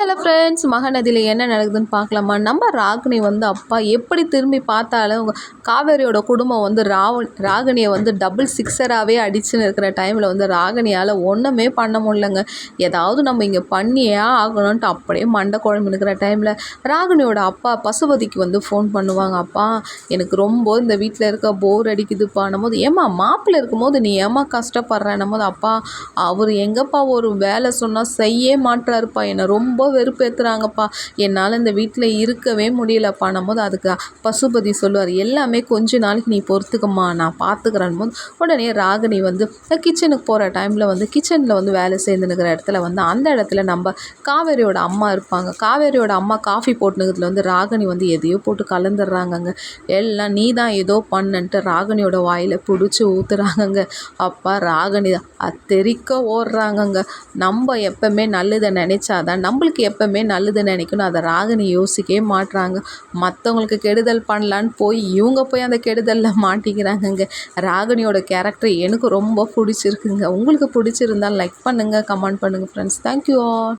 Hello friends மகநதியில் என்ன நடக்குதுன்னு பார்க்கலாமா? நம்ம ராகினி வந்து அப்பா எப்படி திரும்பி பார்த்தாலும் காவேரியோட குடும்பம் வந்து ராவ ராகினியை வந்து டபுள் சிக்ஸராகவே அடிச்சுன்னு இருக்கிற டைமில் வந்து ராகினியால் ஒன்றுமே பண்ண முடியலங்க. ஏதாவது நம்ம இங்கே பண்ணியே ஆகணும்ன்ட்டு அப்படியே மண்டை குழம்பு இருக்கிற டைமில் ராகினியோட அப்பா பசுபதிக்கு வந்து ஃபோன் பண்ணுவாங்க. அப்பா எனக்கு ரொம்ப இந்த வீட்டில் இருக்க போர் அடிக்குதுப்பான்னும் போது ஏம்மா மாப்பிள்ளை இருக்கும்போது நீ ஏம்மா கஷ்டப்படுறேன்னும் போது அப்பா அவர் எங்கப்பா ஒரு வேலை சொன்னால் செய்ய மாட்டாருப்பா என்னை ரொம்ப வெறுப்பேற்றுறாங்கப்பா என்னால் இந்த வீட்டில் இருக்கவே முடியலப்பான்னும் போது அதுக்கு பசுபதி சொல்லுவார் எல்லாமே கொஞ்ச நாளைக்கு நீ பொறுத்துக்கம்மா. நான் பார்த்துக்கிறேன் போது உடனே ராகினி வந்து கிச்சனுக்கு போகிற டைமில் வந்து கிச்சனில் வந்து வேலை செய்துனுக்கிற இடத்துல வந்து அந்த இடத்துல நம்ம காவேரியோட அம்மா இருப்பாங்க. காவேரியோட அம்மா காஃபி போட்டுனுக்கிறதுல வந்து ராகினி வந்து எதையோ போட்டு கலந்துடுறாங்கங்க. எல்லாம் நீ தான் ஏதோ பண்ணன்ட்டு ராகினியோட வாயில் பிடிச்சி ஊற்றுறாங்கங்க அப்பா ராகினி அத்தெரிக்க ஓடுறாங்கங்க. நம்ம எப்பவுமே நல்லதை நினச்சாதான் நம்மளுக்கு எப்பவுமே நல்லது நினைக்கணும். அதை ராகினி யோசிக்கவே மாட்டுறாங்க மற்றவங்களுக்கு கெடுதல் பண்ணலான்னு போய் இவங்க போய் அந்த கெடுதலில் மாட்டிக்கிறாங்கங்க. ராகினியோட கேரக்டர் எனக்கு ரொம்ப பிடிச்சிருக்குங்க. உங்களுக்கு பிடிச்சிருந்தால் லைக் பண்ணுங்கள் கமெண்ட் பண்ணுங்கள் ஃப்ரெண்ட்ஸ் தேங்க்யூ ஆல்